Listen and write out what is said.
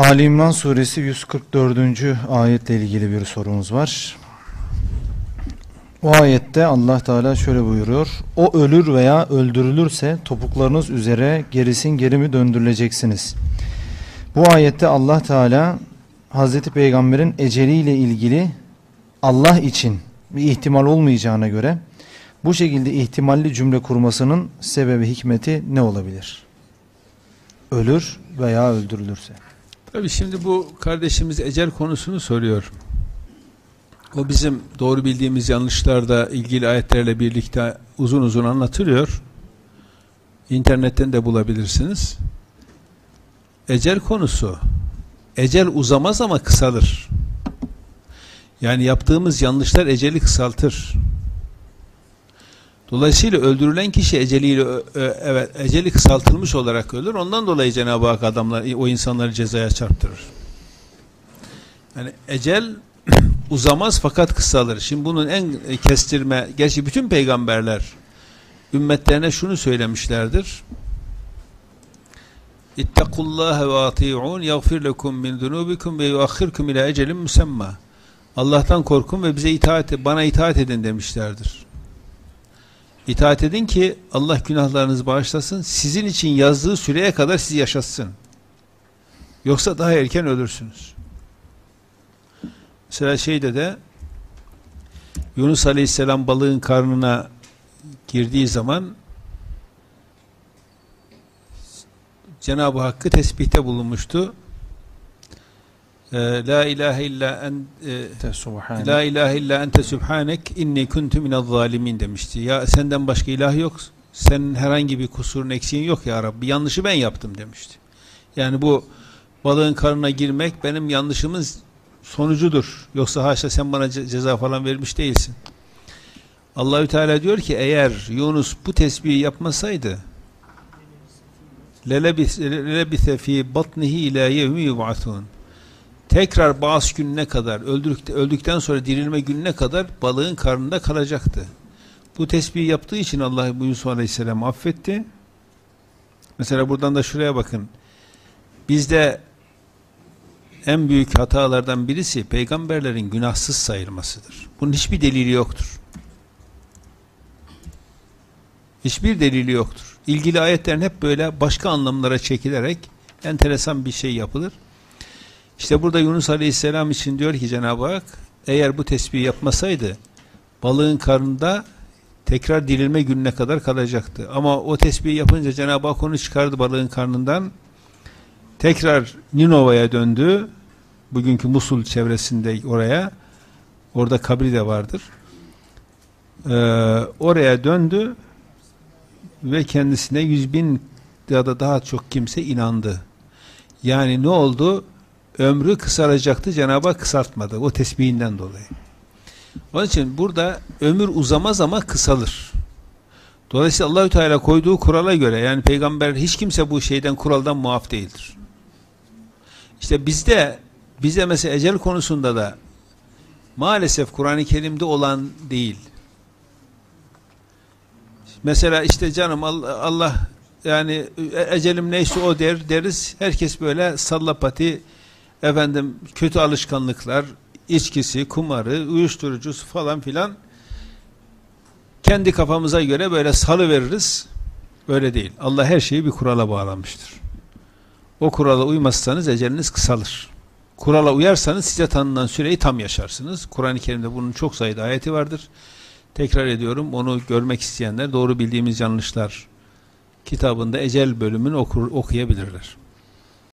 Ali İmran suresi 144. ayetle ilgili bir sorumuz var. O ayette Allah Teala şöyle buyuruyor. O ölür veya öldürülürse topuklarınız üzere gerisin geri mi döndürüleceksiniz? Bu ayette Allah Teala Hazreti Peygamber'in eceliyle ilgili Allah için bir ihtimal olmayacağına göre bu şekilde ihtimalli cümle kurmasının sebebi hikmeti ne olabilir? Ölür veya öldürülürse. Tabii şimdi bu kardeşimiz ecel konusunu soruyor. O bizim doğru bildiğimiz yanlışlarda ilgili ayetlerle birlikte uzun uzun anlatılıyor. İnternetten de bulabilirsiniz. Ecel konusu ecel uzamaz ama kısalır. Yani yaptığımız yanlışlar eceli kısaltır. Dolayısıyla öldürülen kişi eceliyle evet eceli kısaltılmış olarak ölür. Ondan dolayı Cenab-ı Hak adamlar o insanları cezaya çarptırır. Yani ecel uzamaz fakat kısalır. Şimdi bunun en kestirme, gerçi bütün peygamberler ümmetlerine şunu söylemişlerdir. İttakullaha ve ati'un yaghfir lekum min zunubikum ve yuakhirkum ila ecelin musamma. Allah'tan korkun ve bize itaat bana itaat edin demişlerdir. İtaat edin ki Allah günahlarınızı bağışlasın. Sizin için yazdığı süreye kadar sizi yaşatsın. Yoksa daha erken ölürsünüz. Mesela şeyde de Yunus Aleyhisselam balığın karnına girdiği zaman Cenab-ı Hakk'ı tesbihte bulunmuştu. Ee, La ilahe illa en e, La ilahe illa ente subhanek inni kuntu minez zalimin demişti. Ya senden başka ilah yok. Senin herhangi bir kusurun eksiğin yok ya Rabbi. Yanlışı ben yaptım demişti. Yani bu balığın karnına girmek benim yanlışımın sonucudur. Yoksa haşa sen bana ceza falan vermiş değilsin. Allahü Teala diyor ki eğer Yunus bu tesbihi yapmasaydı lelebise fi batnihi ila yevmi yub'atun tekrar bazı gününe kadar öldük, öldükten sonra dirilme gününe kadar balığın karnında kalacaktı. Bu tesbihi yaptığı için Allah bu Yusuf Aleyhisselam affetti. Mesela buradan da şuraya bakın. Bizde en büyük hatalardan birisi peygamberlerin günahsız sayılmasıdır. Bunun hiçbir delili yoktur. Hiçbir delili yoktur. İlgili ayetlerin hep böyle başka anlamlara çekilerek enteresan bir şey yapılır. İşte burada Yunus Aleyhisselam için diyor ki Cenab-ı Hak eğer bu tesbihi yapmasaydı balığın karnında tekrar dirilme gününe kadar kalacaktı. Ama o tesbihi yapınca Cenab-ı Hak onu çıkardı balığın karnından tekrar Ninova'ya döndü. Bugünkü Musul çevresinde oraya orada kabri de vardır. Ee, oraya döndü ve kendisine yüz bin ya da daha çok kimse inandı. Yani ne oldu? Ömrü kısalacaktı Cenab-ı Hak kısaltmadı o tesbihinden dolayı. Onun için burada ömür uzamaz ama kısalır. Dolayısıyla Allahü Teala koyduğu kurala göre yani peygamber hiç kimse bu şeyden kuraldan muaf değildir. İşte bizde bize mesela ecel konusunda da maalesef Kur'an-ı Kerim'de olan değil. Mesela işte canım Allah, Allah yani ecelim neyse o der deriz. Herkes böyle sallapati efendim kötü alışkanlıklar, içkisi, kumarı, uyuşturucusu falan filan kendi kafamıza göre böyle salı veririz. Öyle değil. Allah her şeyi bir kurala bağlamıştır. O kurala uymazsanız eceliniz kısalır. Kurala uyarsanız size tanınan süreyi tam yaşarsınız. Kur'an-ı Kerim'de bunun çok sayıda ayeti vardır. Tekrar ediyorum onu görmek isteyenler doğru bildiğimiz yanlışlar kitabında ecel bölümünü okur, okuyabilirler.